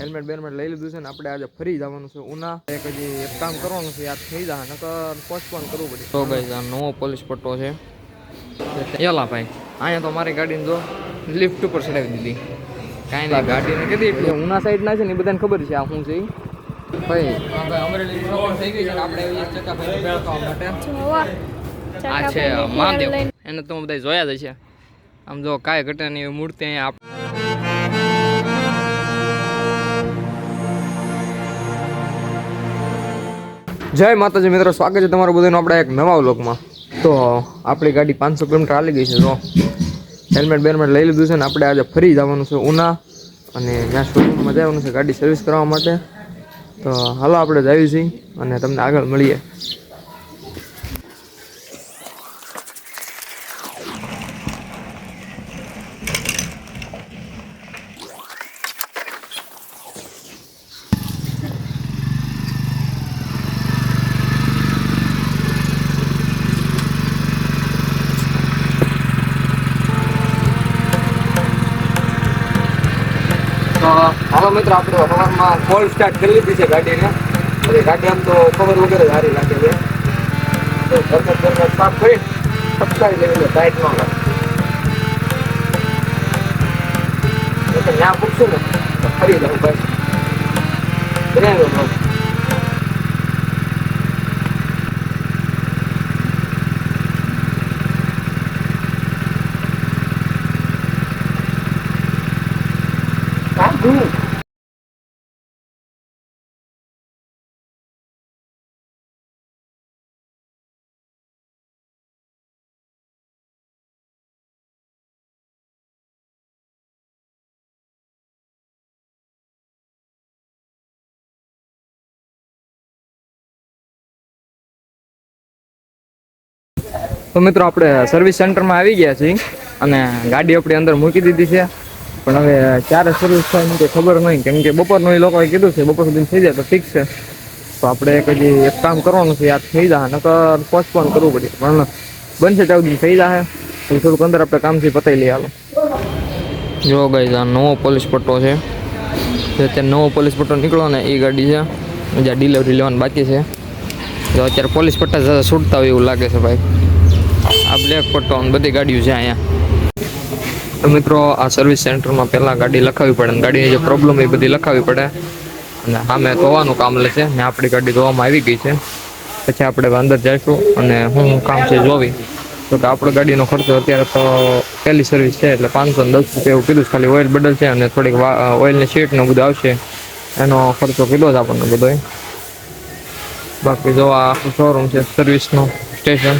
Helmet બેલમેટ લઈ લીધું છે ને આપણે આજે ફરી જવાનું છે ઉના. એક હજી એક કામ કરવાનું છે યાદ થઈ જાય નકર પોસ્ટપોન કરવું પડે. તો ભાઈ આ નવો પોલીસ પટ્ટો છે. યલા ભાઈ અહીંયા તો મારી ગાડીને જો લિફ્ટ ઉપર ચડાવી દીધી. કાંઈ નહીં ગાડીને કીધી. એટલે ઉના સાઈડના છે ને એ બધાને ખબર છે આ શું છે ભાઈ અમરેલી થઈ ગઈ છે આપણે માટે. આ છે મહાદેવ. એને તમે બધા જોયા જ છે આમ જો કાંઈ ઘટે નહીં મૂર્તિ અહીંયા જય માતાજી મિત્રો, સ્વાગત છે તમારું બધાનું આપણે એક નવા વ્લોગમાં. તો આપણી ગાડી પાંચસો કિલોમીટર હાલી ગઈ છે તો હેલ્મેટ બેલમેટ લઈ લીધું છે ને આપણે આજે ફરી જવાનું છે ઉના અને ત્યાં શોરૂમમાં જવાનું છે ગાડી સર્વિસ કરવા માટે. તો હાલો આપણે જઈએ છીએ અને તમને આગળ મળીએ. હાલો મિત્રો આપણે સવારમાં કોલ સ્ટાર્ટ કરી લીધી છે ગાડીને. એટલે ગાડી આમ તો ખબર વગેરે સારી લાગે છે. તો ઘરનો ઘરનો સાફ કરી પટકાવી લેવી છે સાઈડમાં એટલે ત્યાં પૂછશું ને. તો ફરી જાઉં બસ બરાબર બસ. કાઢું. તો મિત્રો આપણે સર્વિસ સેન્ટરમાં આવી ગયા છીએ અને ગાડી આપણી અંદર મૂકી દીધી છે. પણ હવે ક્યારે સર્વિસ થાય કંઈ ખબર નહીં. કેમ કે બપોરનું એ લોકોએ કીધું છે, બપોર સુધી થઈ જાય તો ઠીક છે. તો આપણે કદી એક કામ કરવાનું છે, યાદ થઈ જાય, નકર પોસ્ટપોન કરવું પડે. પણ બનશે ત્યાં સુધી થઈ જાય. તો થોડુંક અંદર આપણે કામથી પતાવી લઈએ હાલો. જો ગઈ આ નવો પોલીસ પટ્ટો છે. અત્યારે નવો પોલીસ પટ્ટો નીકળો ને એ ગાડી છે. જ્યાં ડિલિવરી લેવાની બાકી છે. તો અત્યારે પોલીસ પટ્ટા જરા છૂટતા હોય એવું લાગે છે ભાઈ. આ બ્લેક અને બધી ગાડીઓ છે અહીંયા. મિત્રો, આ સર્વિસ સેન્ટરમાં પહેલાં ગાડી લખાવી પડે અને ગાડીની જે પ્રોબ્લેમ એ બધી લખાવી પડે. અને સામે ધોવાનું કામ લે છે. ને આપણી ગાડી ધોવામાં આવી ગઈ છે. પછી આપણે અંદર જઈશું અને હું કામ છે જોવી. તો કે આપણો ગાડીનો ખર્ચો અત્યારે તો પહેલી સર્વિસ છે, એટલે પાંચસો ને દસ રૂપિયા એવું કીધું ખાલી ઓઇલ બદલ છે અને થોડીક ઓઇલની શીટ ને બધું આવશે. એનો ખર્ચો કીધો જ આપણને બધો બાકી જો આ શોરૂમ છે સર્વિસનું સ્ટેશન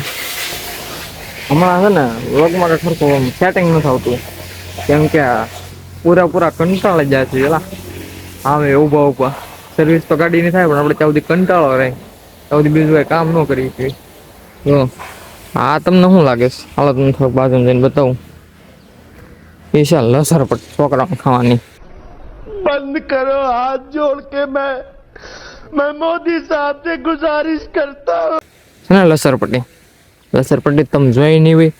હમણાં છે ને વ્લોગમાં કંઈ ખર્ચો સેટિંગ નથી આવતું કેમ કે આ પૂરા પૂરા કંટાળે જાય છે એલા હા મેં ઊભા ઊભા સર્વિસ તો ગાડીની થાય પણ આપણે ત્યાં સુધી કંટાળો રહે ત્યાં સુધી બીજું કાંઈ કામ ન કરી શકીએ જો આ તમને શું લાગે છે હાલો તમને થોડુંક બાજુમાં જઈને બતાવું એ છે લસર પર છોકરાઓને ખાવાની बंद करो हाथ जोड़ के मैं मैं मोदी साहब से गुजारिश करता हूँ છે ને પંડિત તમે જોઈ નહીં હોય.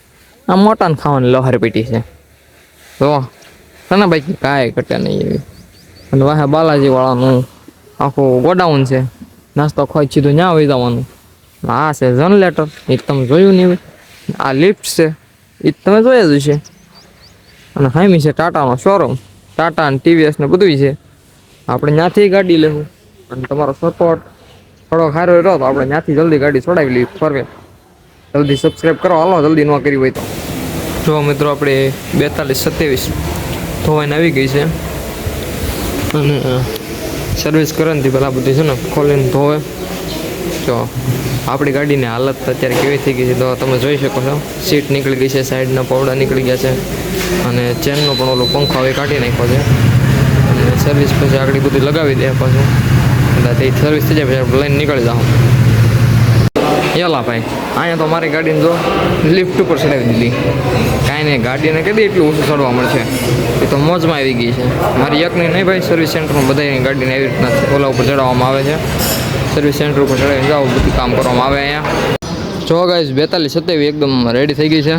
આ મોટાને ખાવાની લહર પેટી છે. તો ના બાકી કાંઈ ઘટે નહીં એવી. અને વાહે બાલાજીવાળાનું આખું ગોડાઉન છે. નાસ્તો ખોઈ સીધું ત્યાં હોય જવાનું. આ છે જનરેટર. એ તમે જોયું નહીં હોય. આ લિફ્ટ છે. એ તમે જોયા જ છે અને હામી છે ટાટાનો શોરૂમ. ટાટા અને ટીવીએસ ને બધું છે. આપણે ત્યાંથી ગાડી લેવું. અને તમારો સપોર્ટ થોડો સારો રહ્યો તો આપણે ત્યાંથી જલ્દી ગાડી છોડાવી લઈએ ફરવે. જલ્દી સબસ્ક્રાઇબ કરો. હાલો, જલ્દી ન કરી હોય તો. જો મિત્રો, આપણે બેતાલીસ સત્યાવીસ ધોવાઈને આવી ગઈ છે. અને સર્વિસ કરવાથી પહેલાં બધી છે ને, ખોલીને ધોવે. જો, આપણી ગાડીની હાલત અત્યારે કેવી થઈ ગઈ છે તો તમે જોઈ શકો છો. સીટ નીકળી ગઈ છે, સાઈડના પવડા નીકળી ગયા છે. અને ચેનનો પણ ઓલો પંખો હવે કાઢી નાખ્યો છે. અને સર્વિસ પછી આગળ બધું લગાવી દે પાછું. એટલે તે સર્વિસ થઈ જાય, પછી લઈને નીકળી જાઉં યલા ભાઈ, અહીંયા તો મારી ગાડીને જો લિફ્ટ ઉપર ચડાવી દીધી. કાંઈ નહીં, ગાડીને કદી એટલું ઓછું ચડવા મળશે. એ તો મોજમાં આવી ગઈ છે. મારી એકની નહીં ભાઈ સર્વિસ સેન્ટરમાં બધાની ગાડીને એવી રીતના ઓલા ઉપર ચડાવવામાં આવે છે. સર્વિસ સેન્ટર ઉપર ચડાવીને જાઓ, બધું કામ કરવામાં આવે અહીંયા. જો ગાઈઝ બેતાલીસ સત્યાવી એકદમ રેડી થઈ ગઈ છે.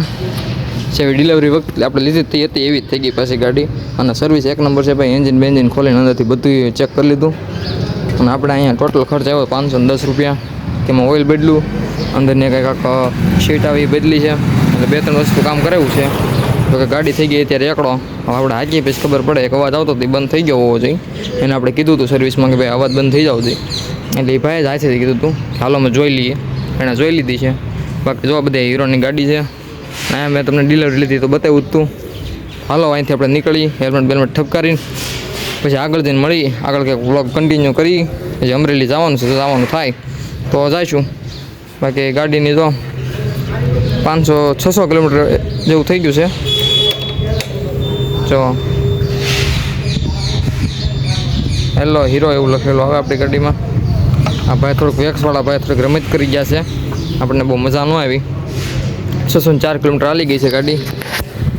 જેવી ડિલિવરી વખતે આપણે લીધી હતી હતી, એવી જ થઈ ગઈ પાછી ગાડી. અને સર્વિસ એક નંબર છે ભાઈ એન્જિન બેન્જિન ખોલીને અંદરથી બધું ચેક કરી લીધું. અને આપણે અહીંયા ટોટલ ખર્ચ આવ્યો પાંચસો દસ રૂપિયા. એમાં ઓઇલ બદલું, અંદરને કંઈક શીટ આવી બદલી છે. એટલે બે ત્રણ વસ્તુ કામ કરાવ્યું છે. તો કે ગાડી થઈ ગઈ અત્યારે એકડો. હવે આપણે હાકીએ પછી ખબર પડે. એક અવાજ આવતો હતો બંધ થઈ ગયો હોવો જોઈએ. એને આપણે કીધું હતું સર્વિસમાં કે ભાઈ અવાજ બંધ થઈ જાવ એટલે એ ભાઈ જ હાથેથી કીધું હતું હાલો અમે જોઈ લઈએ. એણે જોઈ લીધી છે. બાકી જો બધા હીરોની ગાડી છે. ના મેં તમને ડિલિવરી લીધી તો બતાવ્યું હતું હાલો, અહીંથી આપણે નીકળી હેલ્મેટ બેલમેટ ઠપકારીને. પછી આગળ જઈને મળી. આગળ કંઈક વ્લોગ કન્ટિન્યુ કરી. પછી અમરેલી જવાનું છે તો જવાનું થાય. તો જઈશું. બાકી ગાડીની તો પાંચસો, છસો કિલોમીટર જેવું થઈ ગયું છે. જો. હેલો હીરો એવું લખેલું હવે આપણી ગાડીમાં. આ ભાઈ થોડુંક વેક્સવાળા ભાઈ થોડીક રમત કરી ગયા છે. આપણને બહુ મજા ન આવી. છસો ચાર કિલોમીટર હાલી ગઈ છે ગાડી.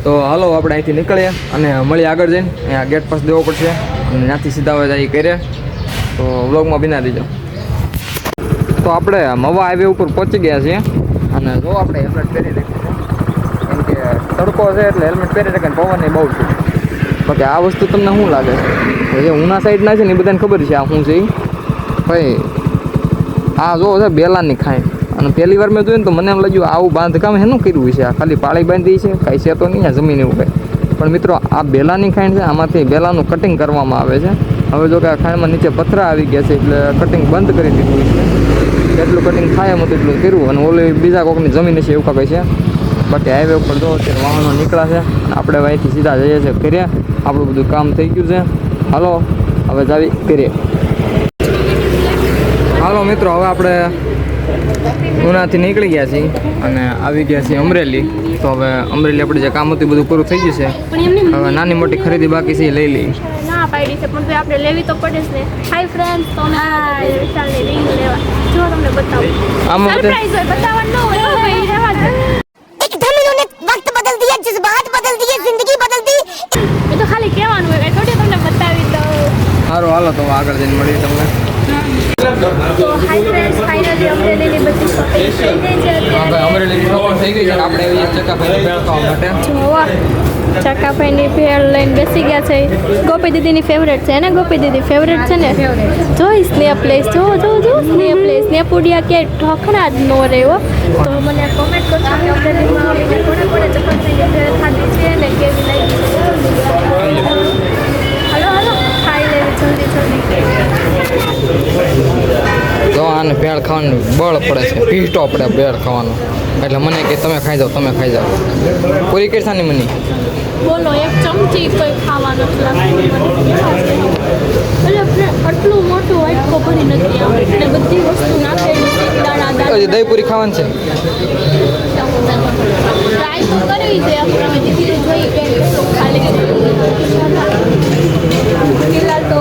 તો હાલો, આપણે અહીંથી નીકળીએ અને મળીએ આગળ જઈને. અહીંયા ગેટ પાસ દેવો પડશે. અને ત્યાંથી સીધા હવે જાય કરીએ તો વ્લોગમાં બિના દીજો તો આપણે મવા હાઈવે ઉપર પહોંચી ગયા છીએ. અને જો આપણે હેલ્મેટ પહેરી રાખ્યું છે. કેમ કે તડકો છે એટલે હેલ્મેટ પહેરી રાખે પવન એ બહુ છે. બાકી આ વસ્તુ તમને શું લાગે? છે જે ઉના સાઈડના છે ને એ બધાને ખબર છે આ શું છે ભાઈ, આ જો છે બેલાની ખાઈ. અને પહેલી વાર મેં જોયું તો મને એમ લાગ્યું આવું બાંધકામ એનું કર્યું છે આ ખાલી પાળી બાંધી છે, કાંઈ છે તો નહીં, આ જમીન એવું કંઈ. પણ મિત્રો, આ બેલાની ખાંડ છે, આમાંથી બેલાનું કટિંગ કરવામાં આવે છે. હવે જો કે આ ખાંડમાં નીચે પથરા આવી ગયા છે, એટલે કટિંગ બંધ કરી દીધું છે. જેટલું કટિંગ થાય એમ એટલું કર્યું. અને ઓલી બીજા કોકની જમીન છે એવું કાંઈ છે. બાકી હાઈવે ઉપર જો અત્યારે વાહનો નીકળ્યા છે. આપણે અહીંથી સીધા જઈએ છીએ કરીએ આપણું બધું કામ થઈ ગયું છે. હાલો હવે જાવી કરીએ હાલો મિત્રો હવે આપણે ઉનાથી નીકળી ગયા છીએ અને આવી ગયા છીએ અમરેલી. તો હવે અમરેલી આપણે જે કામ હતું બધું પૂરું થઈ ગયું છે. હવે નાની મોટી ખરીદી બાકી છે લઈ લઈ ના પાડી છે પણ આપણે લેવી તો પડે ને. હાય ફ્રેન્ડ તો વિશાલની રિંગ લેવા. જો તમને બતાવું. સરપ્રાઈઝ હોય બતાવવાનું ન હોય. ભાઈ રહેવા દે. એકદમ ઇન્હોને જિંદગી બદલ તો ખાલી કહેવાનું હોય થોડી તમને બતાવી દઉં. સારું હાલો તો આગળ જઈને મળી તમને. તો હાઈ ફ્રેન્ડ્સ ફાઇનલી અમરેલીની બધી શોપિંગ થઈ ગઈ છે ભાઈ અત્યારે અમરેલી શોપિંગ થઈ ગઈ છે. આપણે એવી ચક્કા ભાઈ બેળખાવા માટે. જોવા ચકાભાઈની ભેળ લઈને બેસી ગયા છે. ગોપી દીદીની ફેવરેટ છે ને? ગોપી દીદી ફેવરેટ છે ને? જોઈ સ્નેહ પ્લેસ જો જો જો સ્નેહ પ્લેસ સ્નેહ પુડિયા કે ઠોકણા જ નો રહ્યો તો મને કોમેન્ટ કરજો કે અમરેલીમાં આવીને કોને કોને ચકાભાઈની ભેળ ખાધી છે ને કેવી લાગી છે? Hello hello. ખાઈ લેવી જલ્દી જલ્દી. જો આને ભેળ ખાવાનું બળ પડે છે પીસ્ટો પડે ભેળ ખાવાનું. એટલે મને કે તમે ખાઈ જાઓ તમે ખાઈ જાઓ. પૂરી કરશાની મની? બોલો એક ચમચી કોઈ ખાવાનું આટલું મોટું વાટકો ભરી નથી એટલે બધી વસ્તુ નાખેલી છે દહીં પૂરી ખાવાની છે? ટ્રાય તો કરવી છે આપણે દીદી જોઈ કે ખાલી તો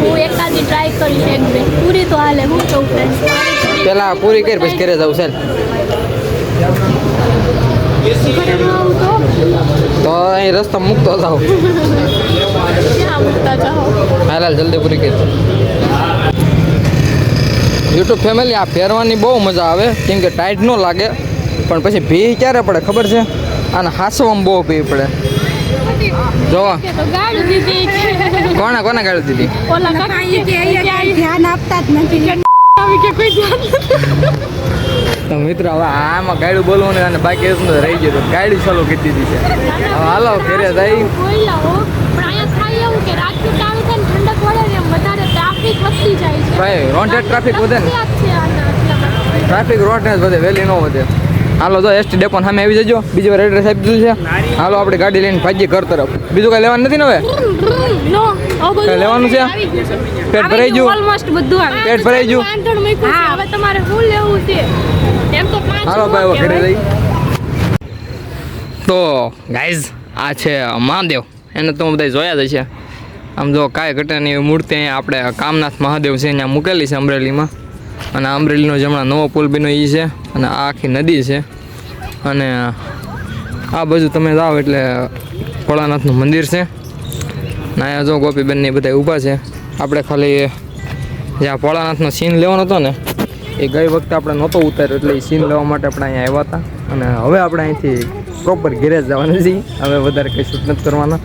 હું એકાદી ટ્રાય કરી એક પેલા પૂરી કરી, પછી ઘરે જવું છે તો અહીં રસ્તા મૂકતો જાઓ હાલ જલ્દી પૂરી કરી. યુટ્યુબ ફેમિલી આ પહેરવાની બહુ મજા આવે, કેમ કે ટાઈટ ન લાગે, પણ પછી ભી ક્યારે પડે, ખબર છે? આને હાસવામાં બહુ ભી પડે. જો કોના કોના ગાડી દીધી ઓલા મિત્રો હવે આમાં ગાડું બોલવું અને બાકી એટલું રહી ગયું. તો ગાડી ચાલુ કરી દીધી હવે હાલો ઘરે જાય. ભાઈ રોડ ટ્રાફિક વધે ને. ટ્રાફિક રોડ વધે વહેલી ન વધે. હાલો તો એસટી ડેપો સામે આવી જજો. બીજી વાર એડ્રેસ આપી દીધું છે. હાલો આપણે ગાડી લઈને ભાગીએ ઘર તરફ. બીજું કઈ લેવાનું નથી ને હવે? લેવાનું છે? પેટ ભરાઈ ગયું? ઓલમોસ્ટ બધું પેટ ભરાઈ ગયું? હવે તમારે શું લેવું છે? એમ તો હાલો ભાઈ ઘરે કહેવાય. તો ગાઈઝ આ છે મહાદેવ. એને તો બધા જોયા જ છે આમ જો કાંઈ ઘટનાની મૂર્તિ અહીંયા આપણે કામનાથ મહાદેવ છે અહીંયા મૂકેલી છે અમરેલીમાં. અને આ જમણા નવો પુલ બન્યો એ છે, અને આ આખી નદી છે. અને આ બાજુ તમે જાઓ એટલે ભોળાનાથનું મંદિર છે. ને અહીંયા જો ગોપીબેન ને એ બધા ઊભા છે. આપણે ખાલી જ્યાં ભોળાનાથનો સીન લેવાનો હતો ને, એ ગઈ વખતે આપણે નહોતો ઉતાર્યો, એટલે એ સીન લેવા માટે આપણે અહીંયા આવ્યા હતા. અને હવે આપણે અહીંથી પ્રોપર ઘેરે જવાના છીએ. હવે વધારે કંઈ શૂટ નથી કરવાના.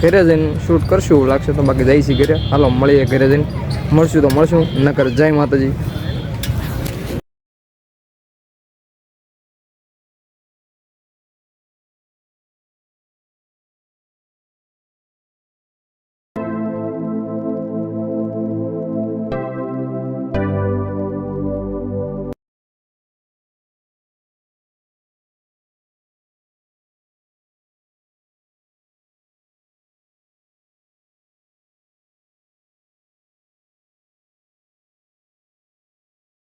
ઘરે જઈને શૂટ કરશું લાગશે તો બાકી જઈશી ઘરે. હાલો, મળીએ ઘરે જઈને. મળશું તો મળશું. નકર જય માતાજી.